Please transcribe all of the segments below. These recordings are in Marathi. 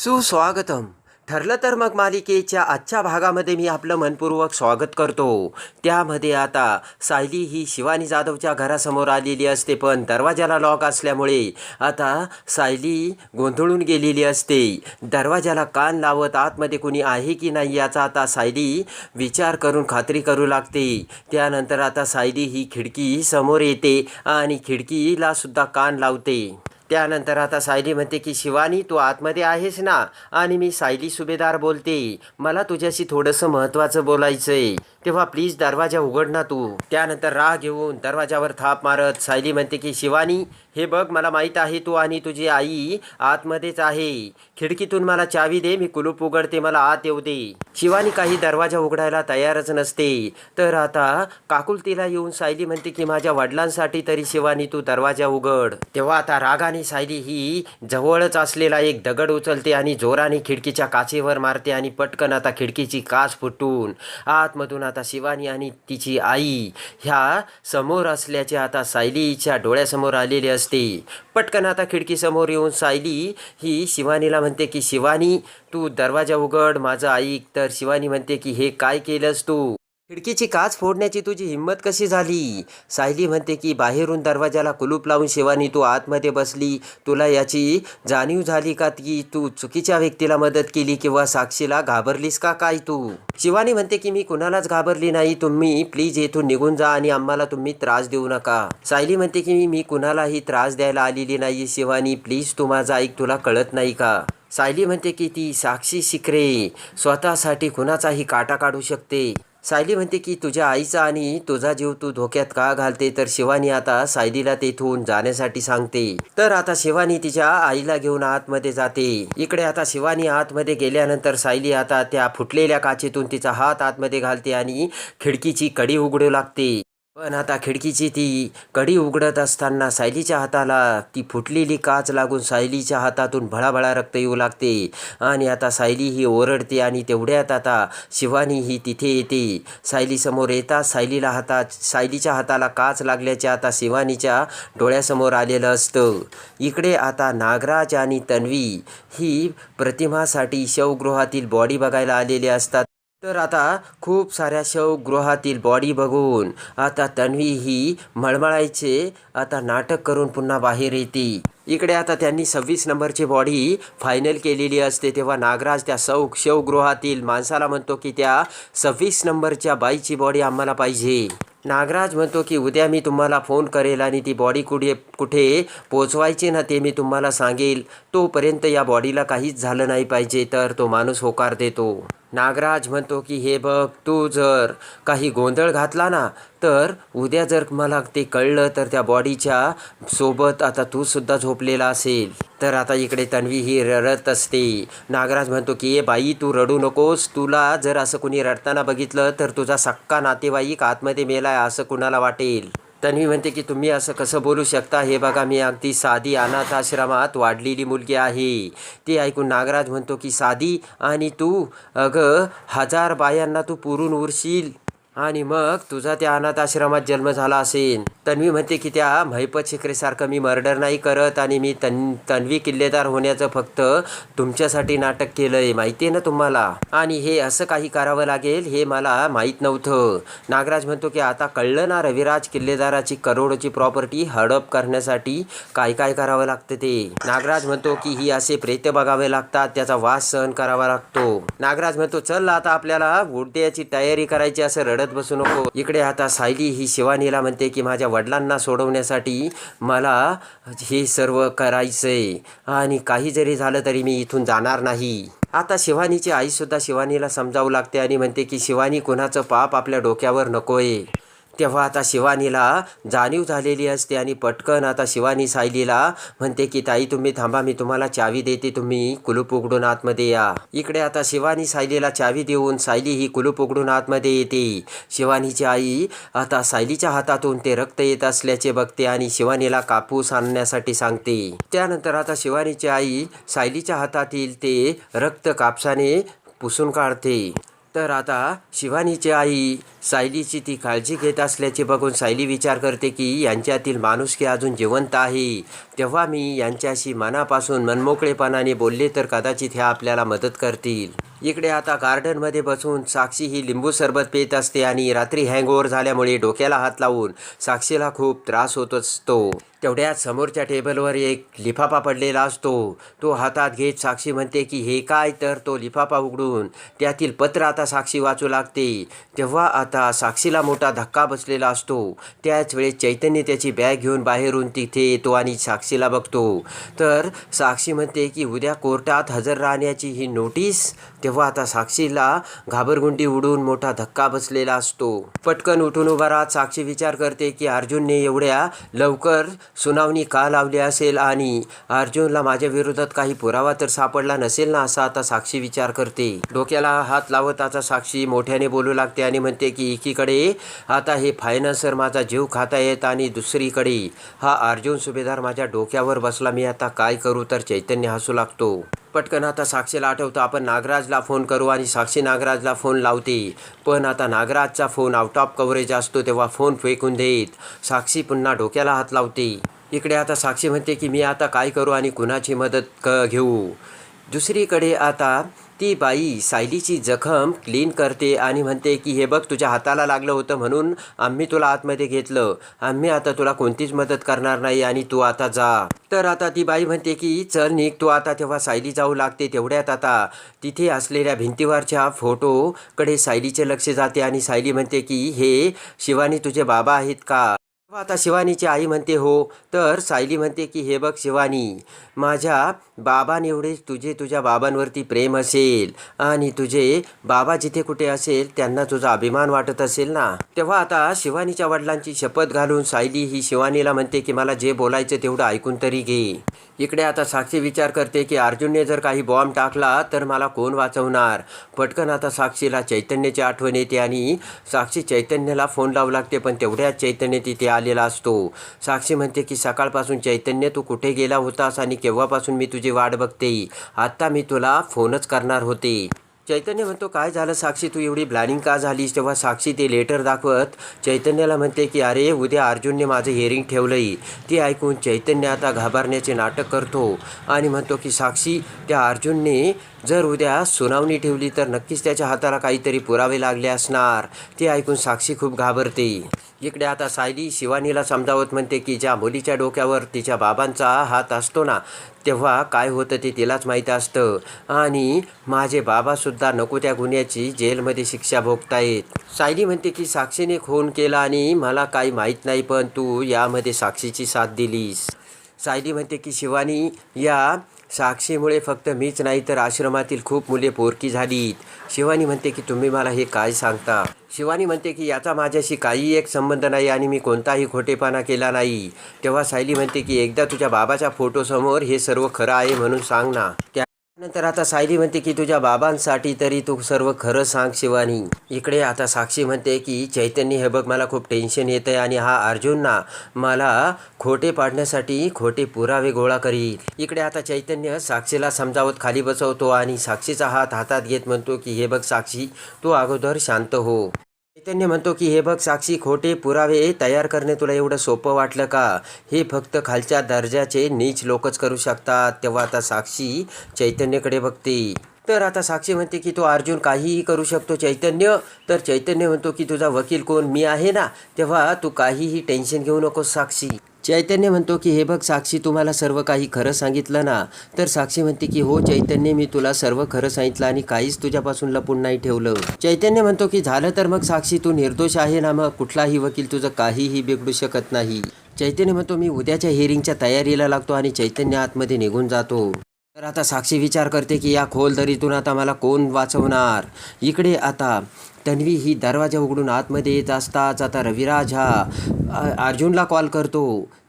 सुस्वागतम. ठरलं तर मग मालिकेच्या आजच्या भागामध्ये मी आपलं मनपूर्वक स्वागत करतो. त्यामध्ये आता सायली ही शिवानी जाधवच्या घरासमोर आलेली असते पण दरवाजाला लॉक असल्यामुळे आता सायली गोंधळून गेलेली असते. दरवाजाला कान लावत आतमध्ये कुणी आहे की नाही याचा आता सायली विचार करून खात्री करू लागते. त्यानंतर आता सायली ही खिडकी समोर येते आणि खिडकीला सुद्धा कान लावते. त्यानंतर आता सायली म्हणते की शिवानी तू आतमध्ये आहेस ना? आणि मी सायली सुभेदार बोलते. मला तुझ्याशी थोडंसं महत्त्वाचं बोलायचंय. तेव्हा प्लीज दरवाजा उघड ना तू. त्यानंतर राग घेऊन दरवाजावर थाप मारत सायली म्हणते की शिवानी हे बघ मला माहीत आहे तू आणि तुझी आई आतमध्येच आहे. खिडकीतून मला चावी दे मी कुलूप उघडते मला आत येऊ दे. शिवानी काही दरवाजा उघडायला तयारच नसते. तर आता काकुलतीला येऊन सायली म्हणते की माझ्या वडिलांसाठी तरी शिवानी तू दरवाजा उघड. तेव्हा आता रागाने सायली ही जवळच असलेला एक दगड उचलते आणि जोराने खिडकीच्या काचेवर मारते आणि पटकन आता खिडकीची काच फुटून आतमधून आता शिवानी आणि तिची आई ह्या समोर असल्याचे आता सायलीच्या डोळ्यासमोर आलेले असते. पटकन आता खिडकीसमोर येऊन सायली ही शिवानीला म्हणते की शिवानी तू दरवाजा उघड माझं ऐक तर शिवानी म्हणते की हे काय केलंस तू? खिडकीची काच फोडण्याची तुझी हिंमत कशी झाली? सायली म्हणते की बाहेरून दरवाजाला कुलूप लावून शिवानी तू आतमध्ये बसली. तुला याची जाणीव झाली का की तू चुकीच्या व्यक्तीला मदत केली किंवा साक्षीला घाबरलीस का काय तू? शिवानी म्हणते की मी कुणालाच घाबरली नाही. तुम्ही प्लीज येथून निघून जा आणि आम्हाला तुम्ही त्रास देऊ नका. सायली म्हणते की मी कुणालाही त्रास द्यायला आलेली नाही. शिवानी प्लीज तू माझा ऐक तुला कळत नाही का? सायली म्हणते की ती साक्षी शिकरे. स्वतःसाठी कुणाचाही काटा काढू शकते. सायली म्हणते की तुझ्या आईचा आणि तुझा जीव तू धोक्यात का घालते? तर शिवानी आता सायलीला तेथून जाण्यासाठी सांगते. तर आता शिवानी तिच्या आईला घेऊन आतमध्ये जाते. इकडे आता शिवानी आतमध्ये गेल्यानंतर सायली आता त्या फुटलेल्या काचेतून तिचा हात आतमध्ये घालते आणि खिडकीची कडी उघडू लागते. पण आता खिडकीची ती कडी उघडत असताना सायलीच्या हाताला ती फुटलेली काच लागून सायलीच्या हातातून भळाभळा रक्त येऊ लागते. आणि आता सायली ही ओरडते आणि तेवढ्यात आता शिवानी ही तिथे येते. सायलीसमोर येता सायलीला हातात सायलीच्या हाताला काच लागल्याचे आता शिवानीच्या डोळ्यासमोर आलेलं असतं. इकडे आता नागराज आणि तन्वी ही प्रतिमासाठी शवगृहातील बॉडी बघायला आलेले असतात. तर आता खूप साऱ्या शवगृहातील बॉडी बघून आता तन्वी ही मळमळायचे. आता नाटक करून पुन्हा बाहेर येते. इकडे आता त्यांनी सव्वीस नंबरची बॉडी फायनल केलेली असते. तेव्हा नागराज त्या सौ शवगृहातील माणसाला म्हणतो की त्या सव्वीस नंबरच्या बाईची बॉडी आम्हाला पाहिजे. नागराज म्हणतो की उद्या मी तुम्हाला फोन करेल आणि ती बॉडी कुठे कुठे पोचवायचे ना ते मी तुम्हाला सांगेल. तोपर्यंत या बॉडीला काहीच झालं नाही पाहिजे तर तो माणूस होकार देतो. नागराज म्हणतो की हे बघ तू जर काही गोंधळ घातला ना तर उद्या जर मला ते कळलं तर त्या बॉडीच्या सोबत आता तू सुद्धा झोपलेला असेल. तर आता इकडे तन्वी ही रडत असते. नागराज म्हणतो की ए बाई तू रडू नकोस. तुला जर असं कुणी रडताना बघितलं तर तुझा सक्का नातेवाईक आतमध्ये मेलाय असं कुणाला वाटेल? तन्वी म्हणते की तुम्ही असं कसं बोलू शकता? हे बघा मी अगदी साधी अनाथ आश्रमात वाढलेली मुलगी आहे. ते ऐकून नागराज म्हणतो की साधी आणि तू अगं हजार बायांना तू पुरून उरशील. आणि मग तुझा त्या अनाथ आश्रमात जन्म झाला असेल. तन्वी म्हणते की त्या महिपत शिकरेसारखं मी मर्डर नाही करत आणि मी तन तन्वी किल्लेदार होण्याचं फक्त तुमच्यासाठी नाटक केलं आहे माहिती आहे ना तुम्हाला? आणि हे असं काही करावं लागेल हे मला माहीत नव्हतं. नागराज म्हणतो की आता कळलं ना रविराज किल्लेदाराची करोडोची प्रॉपर्टी हडप करण्यासाठी काय काय करावं लागतं ते. नागराज म्हणतो की ही असे प्रेत बघावे लागतात त्याचा वास सहन करावा लागतो. नागराज म्हणतो चल आता आपल्याला उड्याची तयारी करायची असं रडत बसू नको. इकडे आता सायली ही शिवानीला म्हणते की माझ्या वडिलांना सोडवण्यासाठी मला हे सर्व करायचंय. आणि काही जरी झालं तरी मी इथून जाणार नाही. आता शिवानीची आईसुद्धा शिवानीला समजावू लागते आणि म्हणते की शिवानी कुणाचं पाप आपल्या डोक्यावर नकोय. तेव्हा आता शिवानीला जाणीव झालेली असते आणि पटकन आता शिवानी सायलीला म्हणते की ताई तुम्ही थांबा मी तुम्हाला चावी देते तुम्ही कुलूप उघडून आतमध्ये या. इकडे आता शिवानी सायलीला चावी देऊन सायली ही कुलूप उघडून आतमध्ये येते. शिवानीची आई आता सायलीच्या हातातून ते रक्त येत असल्याचे बघते आणि शिवानीला कापूस आणण्यासाठी सांगते. त्यानंतर आता शिवानीची आई सायलीच्या हातातील ते रक्त कापसाने पुसून काढते. तर आता शिवानीची आई सायलीची ती काळजी घेत असल्याचे बघून सायली विचार करते की यांच्यातील माणुसकी अजून जिवंत आहे? तेव्हा मी यांच्याशी मनापासून मनमोकळेपणाने बोलले तर कदाचित ह्या आपल्याला मदत करतील. इकडे आता गार्डनमध्ये बसून साक्षी ही लिंबू सरबत पित असते आणि रात्री हँगओव्हर झाल्यामुळे डोक्याला हात लावून साक्षीला खूप त्रास होत असतो. तेवढ्यात समोरच्या टेबलवर एक लिफाफा पडलेला असतो. तो हातात घेत साक्षी म्हणते की हे काय? तर तो लिफाफा उघडून त्यातील पत्र आता साक्षी वाचू लागते. तेव्हा आता साक्षीला मोठा धक्का बसलेला असतो. त्याच वेळेस चैतन्य त्याची बॅग घेऊन बाहेरून तिथे येतो आणि साक्षीला बघतो. तर साक्षी म्हणते की उद्या कोर्टात हजर राहण्याची ही नोटीस तेव्हा आता साक्षीला घाबरगुंडी उडून मोठा धक्का बसलेला असतो. पटकन उठून उभा राहत साक्षी विचार करते की अर्जुनने एवढ्या लवकर सुनावणी का लावली असेल? आणि अर्जुनला माझ्या विरोधात काही पुरावा तर सापडला नसेल ना? असा आता साक्षी विचार करते. डोक्याला हात लावत आता साक्षी मोठ्याने बोलू लागते आणि म्हणते की एकीकडे आता हे फायनान्सर माझा जीव खातायत आणि दुसरीकडे हा अर्जुन सुभेदार माझ्या डोक्यावर बसला. मी आता काय करू तर चैतन्य हसू लागतो. पटकन आता साक्षीला आठवतं. आपण नागराजला फोन करू आणि साक्षी नागराजला फोन लावते. पण आता नागराजचा फोन आउट ऑफ कव्हरेज असतो तेव्हा फोन फेकून देत साक्षी पुन्हा डोक्याला हात लावते. इकडे आता साक्षी म्हणते की मी आता काय करू आणि कुणाची मदत क घेऊ? दुसरीकडे आता ती बाई सायलीची जखम क्लीन करते आणि म्हणते की हे बघ तुझ्या हाताला लागलं होतं म्हणून आम्ही तुला आतमध्ये घेतलं. आम्ही आता तुला कोणतीच मदत करणार नाही आणि तू आता जा. तर आता ती बाई म्हणते की चल निघ तू आता तेव्हा सायली जाऊ लागते तेवढ्यात आता. तिथे असलेल्या भिंतीवरच्या फोटोकडे सायलीचे लक्ष जाते आणि सायली म्हणते की हे शिवानी तुझे बाबा आहेत का? आता शिवानीची आई म्हणते हो तर सायली म्हणते की हे बघ शिवानी माझ्या बाबांएवढेच तुझे तुझ्या बाबांवरती प्रेम असेल आणि तुझे बाबा जिथे कुठे असेल त्यांना तुझा अभिमान वाटत असेल ना? तेव्हा आता शिवानीच्या वडिलांची शपथ घालून सायली ही शिवानीला म्हणते की मला जे बोलायचं तेवढं ऐकून तरी घे. इकडे आता साक्षी विचार करते की अर्जुनने जर काही बॉम्ब टाकला तर मला कोण वाचवणार? पटकन आता साक्षीला चैतन्याची आठवण येते आणि साक्षी चैतन्याला फोन लावू लागते पण तेवढ्याच चैतन्य तिथे आलेला असतो. साक्षी म्हणते की सकाळपासून चैतन्य तू कुठे गेला होतास आणि केव्हापासून मी तुझी वाट बघते? आत्ता मी तुला फोनच करणार होते. चैतन्य म्हणतो काय झालं साक्षी? तू एवढी प्लॅनिंग का झालीस? तेव्हा साक्षी ते लेटर दाखवत चैतन्याला म्हणते की अरे उद्या अर्जुनने माझं हिअरिंग ठेवलंय. ते ऐकून चैतन्य आता घाबरण्याचे नाटक करतो. आणि म्हणतो की साक्षी त्या अर्जुनने जर उद्या सुनावणी ठेवली तर नक्कीच त्याच्या हाताला काहीतरी पुरावे लागले असणार. ते ऐकून साक्षी खूप घाबरते. इकडे आता सायली शिवानीला समजावत म्हणते की ज्या मुलीच्या डोक्यावर तिच्या बाबांचा हात असतो ना तेव्हा काय होतं ते तिलाच माहीत असतं. आणि माझे बाबासुद्धा नको त्या गुन्ह्याची जेलमध्ये शिक्षा भोगतायत. सायली म्हणते की साक्षीने खून केला आणि मला काही माहीत नाही पण तू यामध्ये साक्षीची साथ दिलीस. सायली म्हणते की शिवानी या साक्षीमुळे फक्त मीच नाही तर आश्रमातील खूप मुले पोरकी झालीत. शिवानी म्हणते की तुम्ही मला हे काय सांगता? शिवानी म्हणते की याचा माझ्याशी काही एक संबंध नाही आणि मी कोणताही खोटेपणा केला नाही. तेव्हा सायली म्हणते की एकदा तुझ्या बाबाच्या फोटोसमोर हे सर्व खरं आहे म्हणून सांग ना. त्या नंतर आता सायली म्हणते की तुझ्या बाबांसाठी तरी तू सर्व खरं सांग शिवानी. इकडे आता साक्षी म्हणते की चैतन्य हे बघ मला खूप टेन्शन येत आहे आणि हा अर्जुन ना मला खोटे पाडण्यासाठी खोटे पुरावे गोळा करील. इकडे आता चैतन्य साक्षीला समजावत खाली बसवतो आणि साक्षीचा हात हातात घेत म्हणतो की हे बघ साक्षी तू अगोदर शांत हो. चैतन्य म्हणतो की हे बघ साक्षी खोटे पुरावे तयार करणे तुला एवढं सोपं वाटलं का? हे फक्त खालच्या दर्जाचे नीच लोकच करू शकतात. तेव्हा आता साक्षी चैतन्यकडे बघते. तर आता साक्षी म्हणते की तो अर्जुन काहीही करू शकतो चैतन्य. तर चैतन्य म्हणतो की तुझा वकील कोण? मी आहे ना? तेव्हा तू काहीही टेन्शन घेऊ नकोस साक्षी. चैतन्य म्हणतो की हे बघ साक्षी तुम्हाला सर्व काही खरं सांगितलं ना तर साक्षी म्हणते की हो चैतन्य मी तुला सर्व खरं सांगितलं आणि काहीच तुझ्यापासून लपून नाही ठेवलं. चैतन्य म्हणतो की झालं तर मग साक्षी तू निर्दोष आहे ना मग कुठलाही वकील तुझं काहीही बिघडू शकत नाही. चैतन्य म्हणतो मी उद्याच्या हिअरिंगच्या तयारीला लागतो आणि चैतन्य आतमध्ये निघून जातो. तर आता साक्षी विचार करते की या खोल दरीतून आता मला कोण वाचवणार? इकडे आता तन्वी ही दरवाजा उघडून आतमध्ये येत असताच आता रविराज हा अर्जुनला कॉल करतो.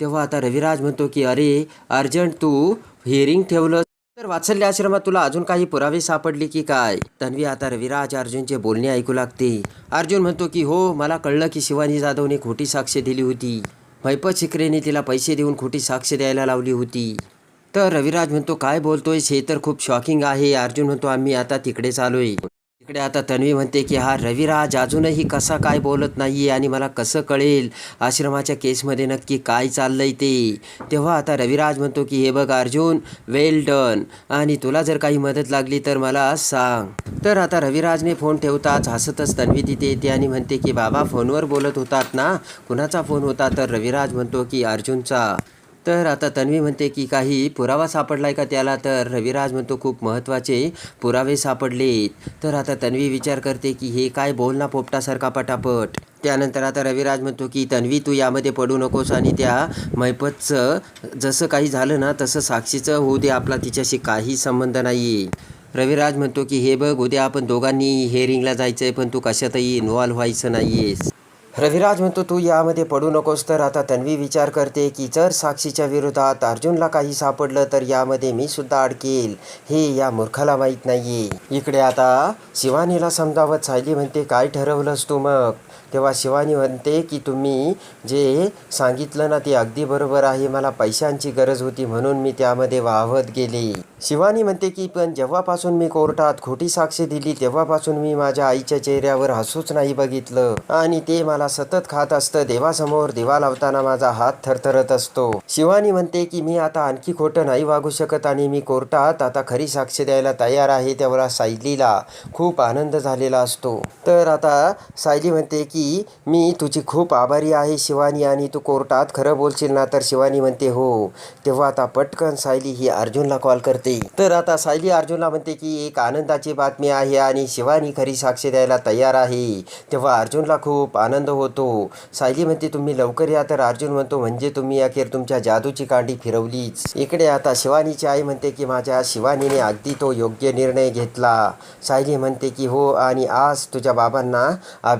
तेव्हा आता रविराज म्हणतो की अरे अर्जंट तू हिअरिंग ठेवलं तर वात्सल्य आश्रमात तुला अजून काही पुरावे सापडले की काय? तन्वी आता रविराज अर्जुनचे बोलणे ऐकू लागते. अर्जुन म्हणतो की हो मला कळलं की शिवानी जाधवने खोटी साक्ष दिली होती. भैपत शिकरेने तिला पैसे देऊन खोटी साक्ष द्यायला लावली होती. तर रविराज म्हणतो काय बोलतोय हे तर खूप शॉकिंग आहे. अर्जुन म्हणतो आम्ही आता तिकडेच आहे इकडे आता तन्वी म्हणते की हा रविराज अजूनही कसा काय बोलत नाही आणि मला कसं कळेल? आश्रमाच्या केसमध्ये नक्की काय चाललंय ते? तेव्हा आता रविराज म्हणतो की हे बघ अर्जुन वेल डन आणि तुला जर काही मदत लागली तर मला सांग. तर आता रविराजने फोन ठेवताच हसतच तन्वी तिथे येते आणि म्हणते की बाबा फोनवर बोलत होतात ना? कुणाचा फोन होता? तर रविराज म्हणतो की अर्जुनचा. तर आता तन्वी म्हणते की काही पुरावा सापडलाय का त्याला? तर रविराज म्हणतो खूप महत्त्वाचे पुरावे सापडलेत. तर आता तन्वी विचार करते की हे काय बोल ना पोपटासारखा पटापट. त्यानंतर आता रविराज म्हणतो की तन्वी तू यामध्ये पडू नकोस आणि त्या मैपतचं जसं काही झालं ना तसं साक्षीचं होऊ दे. आपला तिच्याशी काही संबंध नाही रविराज म्हणतो की हे बघ उद्या आपण दोघांनी हेअरिंगला जायचं आहे पण तू कशातही इन्व्हॉल्व्ह व्हायचं नाही आहेस रविराज म्हणतो तू यामध्ये पडू नकोस तर आता तन्वी विचार करते की जर साक्षीच्या विरोधात अर्जुनला काही सापडलं तर यामध्ये मी सुद्धा अडकेल. हे या मूर्खाला माहीत नाहीये. इकडे आता शिवानीला समजावत सायली म्हणते काय ठरवलंस तू मग? तेव्हा शिवानी म्हणते की तुम्ही जे सांगितलं ना ते अगदी बरोबर आहे. मला पैशांची गरज होती म्हणून मी त्यामध्ये वाहवत गेले. शिवानी म्हणते की पण जेव्हापासून मी कोर्टात खोटी साक्ष दिली तेव्हापासून मी माझ्या आईच्या चेहऱ्यावर हसूच नाही बघितलं. आणि ते मला सतत खात असतं. देवासमोर दिवा लावताना माझा हात थरथरत असतो. शिवानी म्हणते की मी आता आणखी खोटं नाही वागू शकत आणि मी कोर्टात आता खरी साक्ष द्यायला तयार आहे तेव्हा सायलीला खूप आनंद झालेला असतो. तर आता सायली म्हणते की की मी तुझी खूप आभारी आहे शिवानी आणि तू कोर्टात खरं बोलशील ना तर शिवानी म्हणते हो. तेव्हा आता पटकन सायली ही अर्जुनला कॉल करते. तर आता सायली अर्जुनला म्हणते की एक आनंदाची बातमी आहे आणि शिवानी खरी साक्षी द्यायला तयार आहे. तेव्हा अर्जुनला खूप आनंद होतो. सायली म्हणते तुम्ही लवकर या. तर अर्जुन म्हणतो म्हणजे तुम्ही अखेर तुमच्या जादूची कांडी फिरवलीच. इकडे आता शिवानीची आई म्हणते की माझ्या शिवानीने अगदी तो योग्य निर्णय घेतला. सायली म्हणते की हो आणि आज तुझ्या बाबांना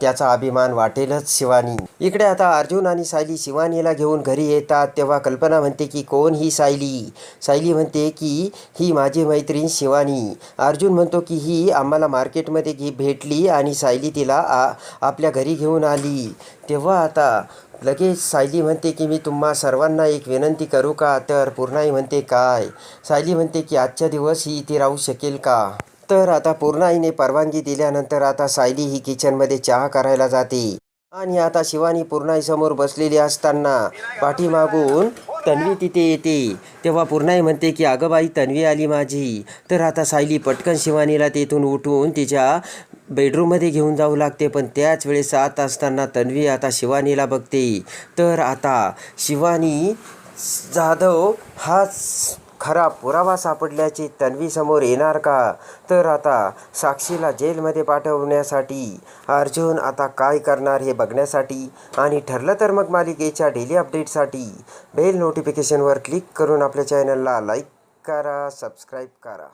त्याचा अभिमान वाटेलच शिवानी. इकडे आता अर्जुन आणि सायली शिवानीला घेऊन घरी येतात. तेव्हा कल्पना म्हणते की कोण ही सायली? सायली म्हणते की ही माझी मैत्रीण शिवानी. अर्जुन म्हणतो की ही आम्हाला मार्केटमध्ये घे भेटली आणि सायली तिला आ आपल्या घरी घेऊन आली. तेव्हा आता लगेच सायली म्हणते की मी तुम्हा सर्वांना एक विनंती करू का? तर पूर्णाई म्हणते काय? सायली म्हणते की आजच्या दिवस ही इथे राहू शकेल का? तर आता पूर्णाईने परवानगी दिल्यानंतर आता सायली ही किचनमध्ये चहा करायला जाते. आणि आता शिवानी पूर्णाईसमोर बसलेली असताना पाठीमागून तन्वी तिथे येते. तेव्हा पूर्णाई म्हणते की अगं बाई तन्वी आली माझी. तर आता सायली पटकन शिवानीला तेथून उठून तिच्या बेडरूममध्ये घेऊन जाऊ लागते. पण त्याच वेळेस आत असताना तन्वी आता शिवानीला बघते. तर आता शिवानी जाधव हाच खरा पुरावा सापडल्याची तन्वी समोर येणार का? तर आता साक्षीला जेलमध्ये पाठवण्यासाठी अर्जुन आता काय करणार हे बघण्यासाठी आणि ठरलं तर मग मालिकेच्या डेली अपडेटसाठी बेल नोटिफिकेशनवर क्लिक करून आपल्या चॅनलला लाईक करा सबस्क्राईब करा.